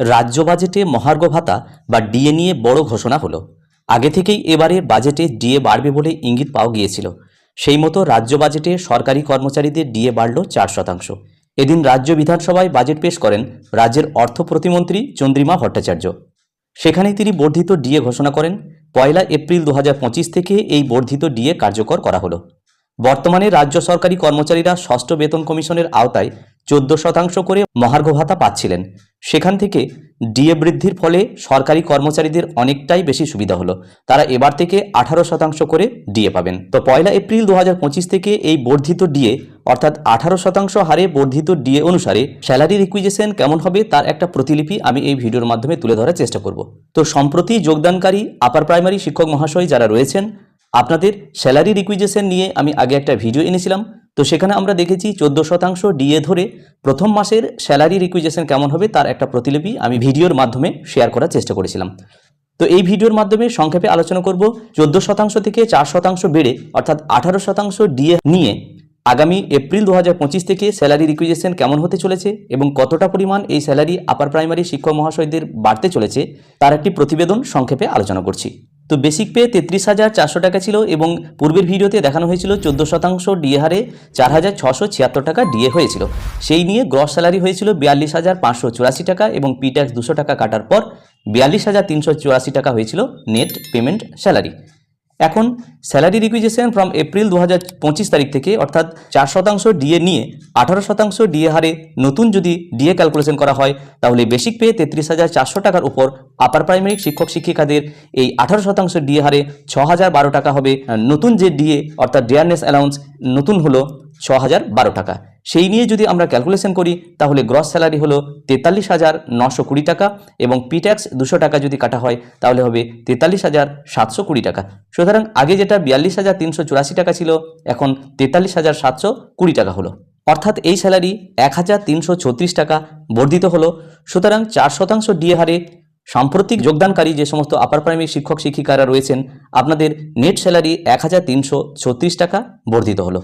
রাজ্য বাজেটে মহার্ঘ ভাতা বা ডিএ নিয়ে বড় ঘোষণা হলো। আগে থেকেই এবারে বাজেটে ডিএ বাড়বে বলে ইঙ্গিত পাওয়া গিয়েছিল। সেই মতো রাজ্য বাজেটে সরকারি কর্মচারীদের ডিএ বাড়ল চার শতাংশ। এদিন রাজ্য বিধানসভায় বাজেট পেশ করেন রাজ্যের অর্থ প্রতিমন্ত্রী চন্দ্রিমা ভট্টাচার্য। সেখানেই তিনি বর্ধিত ডিএ ঘোষণা করেন। পয়লা এপ্রিল দু হাজার পঁচিশ থেকে এই বর্ধিত ডিএ কার্যকর করা হলো। বর্তমানে রাজ্য সরকারি কর্মচারীরা ষষ্ঠ বেতন কমিশনের আওতায় চোদ্দ শতাংশ করে মহার্ঘ ভাতা পাচ্ছিলেন। সেখান থেকে ডিএ বৃদ্ধির ফলে সরকারি কর্মচারীদের অনেকটাই বেশি সুবিধা হলো। তারা এবার থেকে আঠারো শতাংশ করে ডিএ পাবেন। তো পয়লা এপ্রিল দু হাজার পঁচিশ থেকে এই বর্ধিত ডিএ, অর্থাৎ আঠারো শতাংশ হারে বর্ধিত ডিএ অনুসারে স্যালারি রিকুইজেশন কেমন হবে তার একটা প্রতিলিপি আমি এই ভিডিওর মাধ্যমে তুলে ধরার চেষ্টা করব। তো সম্প্রতি যোগদানকারী আপার প্রাইমারি শিক্ষক মহাশয় যারা রয়েছেন, আপনাদের স্যালারি রিকুইজেশন নিয়ে আমি আগে একটা ভিডিও এনেছিলাম। তো সেখানে আমরা দেখেছি চোদ্দ শতাংশ ডিএ ধরে প্রথম মাসের স্যালারি রিকুইজেশন কেমন হবে তার একটা প্রতিলিপি আমি ভিডিওর মাধ্যমে শেয়ার করার চেষ্টা করেছিলাম। তো এই ভিডিওর মাধ্যমে সংক্ষেপে আলোচনা করব, চোদ্দ শতাংশ থেকে চার শতাংশ বেড়ে অর্থাৎ আঠারো শতাংশ ডিএ নিয়ে আগামী এপ্রিল দু হাজার পঁচিশ থেকে স্যালারি রিকুইজেশন কেমন হতে চলেছে এবং কতটা পরিমাণ এই স্যালারি আপার প্রাইমারি শিক্ষক মহাশয়দের বাড়তে চলেছে, তার একটি প্রতিবেদন সংক্ষেপে আলোচনা করছি। তো বেসিক পে তেত্রিশ হাজার চারশো টাকা ছিল এবং পূর্বের ভিডিওতে দেখানো হয়েছিল চোদ্দ শতাংশ ডিএ হারে, চার হাজার ছশো ছিয়াত্তর টাকা ডিএ হয়েছিল। সেই নিয়ে গ্রস স্যালারি হয়েছিল বিয়াল্লিশ হাজার পাঁচশো চুরাশি টাকা এবং পিট্যাক্স দুশো টাকা কাটার পর বিয়াল্লিশ হাজার তিনশো চুরাশি টাকা হয়েছিল নেট পেমেন্ট স্যালারি এখন স্যালারি রিকুইজেশন ফ্রম এপ্রিল দু তারিখ থেকে অর্থাৎ চার শতাংশ ডিএ নিয়ে আঠারো শতাংশ ডিএ হারে নতুন যদি ডিএ ক্যালকুলেশন করা হয়, তাহলে বেসিক পে তেত্রিশ হাজার চারশো টাকার উপর আপার প্রাইমারি শিক্ষক শিক্ষিকাদের এই আঠারো শতাংশ ডিএ হারে ছ হাজার বারো টাকা হবে। নতুন যে ডিএ অর্থাৎ ডিয়ারনেস অ্যালাউন্স নতুন হলো ছ হাজার বারো টাকা। সেই নিয়ে যদি আমরা ক্যালকুলেশন করি, তাহলে গ্রস স্যালারি হলো তেতাল্লিশ হাজার নশো কুড়ি টাকা এবং পিট্যাক্স দুশো টাকা যদি কাটা হয়, তাহলে হবে তেতাল্লিশ হাজার সাতশো কুড়ি টাকা। সুতরাং আগে যেটা বিয়াল্লিশ হাজার তিনশো চুরাশি টাকা ছিল, এখন তেতাল্লিশ হাজার সাতশো কুড়ি টাকা হলো। অর্থাৎ এই স্যালারি এক হাজার তিনশো ছত্রিশ টাকা বর্ধিত হলো। সুতরাং চার শতাংশ ডিএ হারে সাম্প্রতিক যোগদানকারী যে সমস্ত আপার প্রাইমারি শিক্ষক শিক্ষিকারা রয়েছেন, আপনাদের নেট স্যালারি এক হাজার তিনশো ছত্রিশ টাকা বর্ধিত হলো।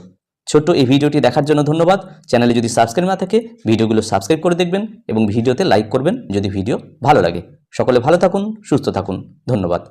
ছোট্ট এই ভিডিওটি দেখার জন্য ধন্যবাদ। চ্যানেলে যদি সাবস্ক্রাইব না থাকে, ভিডিওগুলো সাবস্ক্রাইব করে দেখবেন এবং ভিডিওতে লাইক করবেন যদি ভিডিও ভালো লাগে। সকলে ভালো থাকুন, সুস্থ থাকুন। ধন্যবাদ।